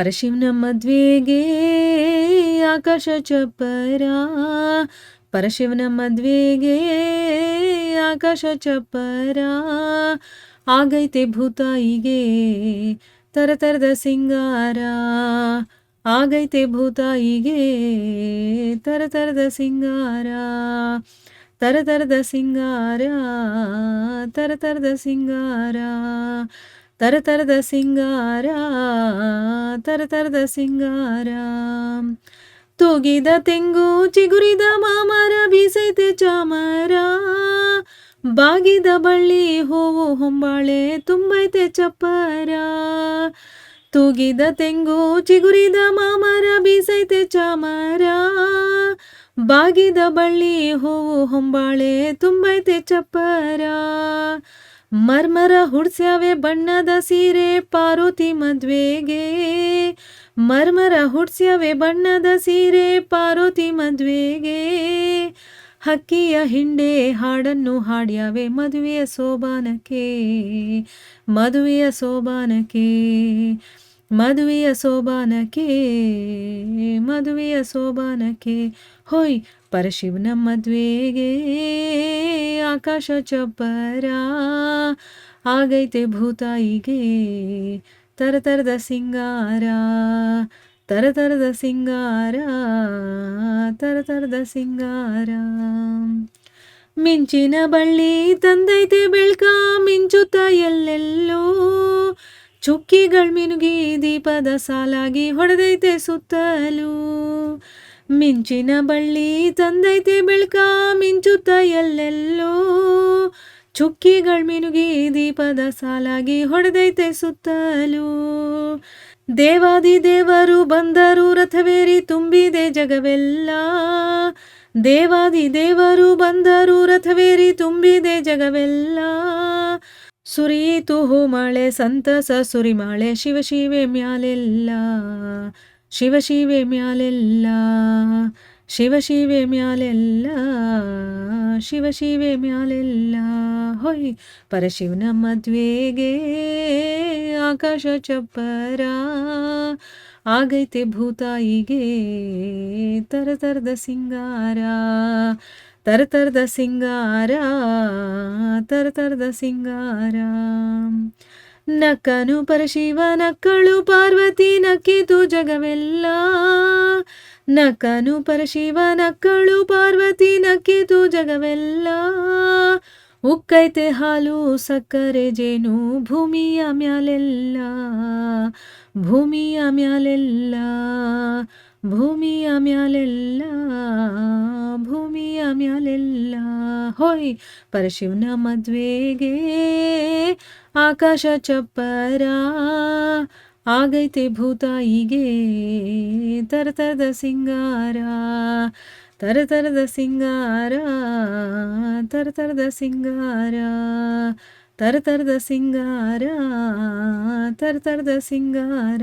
ಪರಶಿವನ ಮದ್ವೆಗೆ ಆಕಾಶ ಚಪ್ಪರ. ಪರಶಿವನ ಮದ್ವೆಗೆ ಆಕಾಶ ಚಪ್ಪರ. ಆಗೈತೆ ಭೂತಾಯಿಗೆ ತರತರದ ಸಿಂಗಾರ. ಆಗೈತೆ ಭೂತಾಯಿಗೆ ತರತರದ ಸಿಂಗಾರ. ತರತರದ ಸಿಂಗಾರ ತರತರದ ಸಿಂಗಾರ. ತರತರದ ಸಿಂಗಾರ ತರತರದ ಸಿಂಗಾರ. ತೂಗಿದ ತೆಂಗು, ಚಿಗುರಿದ ಮಾಮರ ಬೀಸೈತೆ ಚಾಮರ. ಬಾಗಿದ ಬಳ್ಳಿ, ಹೂವು ಹೊಂಬಾಳೆ ತುಂಬೈತೆ ಚಪ್ಪರ. ತೂಗಿದ ತೆಂಗು, ಚಿಗುರಿದ ಮಾಮರ ಬೀಸೈತೆ ಚಾಮರ. ಬಾಗಿದ ಬಳ್ಳಿ, ಹೂವು ಹೊಂಬಾಳೆ ತುಂಬೈತೆ ಚಪ್ಪರ. ಮರ್ಮರ ಹುಡ್ಸ್ಯಾವೆ ಬಣ್ಣದ ಸೀರೆ ಪಾರ್ವತಿ ಮದ್ವೆಗೆ. ಮರ್ಮರ ಹುಡ್ಸ್ಯಾವೆ ಬಣ್ಣದ ಸೀರೆ ಪಾರ್ವತಿ ಮದ್ವೆಗೆ. ಹಕ್ಕಿಯ ಹಿಂಡೆ ಹಾಡನ್ನು ಹಾಡ್ಯಾವೆ ಮದುವೆಯ ಸೋಬಾನಕ್ಕೆ. ಮದುವೆಯ ಸೋಬಾನಕ್ಕೆ. ಮದುವೆಯ ಸೋಬಾನಕ್ಕೆ ಮದುವೆಯ ಸೋಬಾನಕ್ಕೆ, ಹೋಯ್ ಪರಶಿವನ ಮದುವೆಗೆ, ಆಕಾಶ ಚಪ್ಪರ ಆಗೈತೆ ಭೂತಾಯಿಗೆ ತರತರದ ಸಿಂಗಾರ ತರತರದ ಸಿಂಗಾರ ತರತರದ ಸಿಂಗಾರ. ಮಿಂಚಿನ ಬಳ್ಳಿ ತಂದೈತೆ ಬೆಳ್ಕ, ಮಿಂಚುತ್ತ ಎಲ್ಲೆಲ್ಲೋ ಚುಕ್ಕಿಗಳ್ ಮಿನುಗಿ ದೀಪದ ಸಾಲಾಗಿ ಹೊಡೆದೈತೆ ಸುತ್ತಲೂ. ಮಿಂಚಿನ ಬಳ್ಳಿ ತಂದೈತೆ ಬೆಳ್ಕ, ಮಿಂಚುತ್ತ ಎಲ್ಲೆಲ್ಲೋ. ಚುಕ್ಕಿಗಳ್ ಮಿನುಗಿ ದೀಪದ ಸಾಲಾಗಿ ಹೊಡೆದೈತೆ ಸುತ್ತಲೂ. ದೇವಾದಿ ದೇವರು ಬಂದರು ರಥವೇರಿ ತುಂಬಿದೆ ಜಗವೆಲ್ಲ. ದೇವಾದಿ ದೇವರು ಬಂದರು ರಥವೇರಿ ತುಂಬಿದೆ ಜಗವೆಲ್ಲ. ಸುರಿಯಿತು ಮಳೆ ಸಂತಸ ಸುರಿಮಾಳೆ ಶಿವ ಶಿವೆ ಮ್ಯಾಲೆಲ್ಲ ಶಿವ ಶಿವೆ ಮ್ಯಾಲೆಲ್ಲ. ಶಿವ ಶಿವೆ ಮ್ಯಾಲೆಲ್ಲ, ಶಿವ ಶಿವೆ ಮ್ಯಾಲೆಲ್ಲ, ಹೊಯ್ ಪರಶಿವನ ಮದ್ವೆಗೆ ಆಕಾಶ ಚಪ್ಪರ, ಆಗೈತೆ ಭೂತಾಯಿಗೆ ತರತರದ ಸಿಂಗಾರ ತರತರದ ಸಿಂಗಾರ ತರತರದ ಸಿಂಗಾರ. ನಕ್ಕನು ಪರಶಿವ ನಕ್ಕಳು ಪಾರ್ವತಿ ನಕ್ಕಿತು ಜಗವೆಲ್ಲ ನಕ್ಕನು ಪರಶಿವ, ನಕ್ಕಳು ಪಾರ್ವತಿ, ನಕ್ಕಿತು ಜಗವೆಲ್ಲ. ಉಕ್ಕೈತೆ ಹಾಲು, ಸಕ್ಕರೆ ಜೇನು, ಭೂಮಿಯ ಮ್ಯಾಲೆಲ್ಲ. ಭೂಮಿಯ ಮ್ಯಾಲೆಲ್ಲ. ಭೂಮಿಯ ಮ್ಯಾಲೆಲ್ಲ. ಭೂಮಿಯ ಮ್ಯಾಲೆಲ್ಲ. ಹೋಯ್ ಪರಶಿವನ ಮದ್ವೆಗೆ ಆಕಾಶ ಚಪ್ಪರ. ಆಗೈತೆ ಭೂತಾಯಿಗೆ ತರತರದ ಸಿಂಗಾರ ತರತರದ ಸಿಂಗಾರ ತರತರದ ಸಿಂಗಾರ ತರತರದ ಸಿಂಗಾರ ತರತರದ ಸಿಂಗಾರ.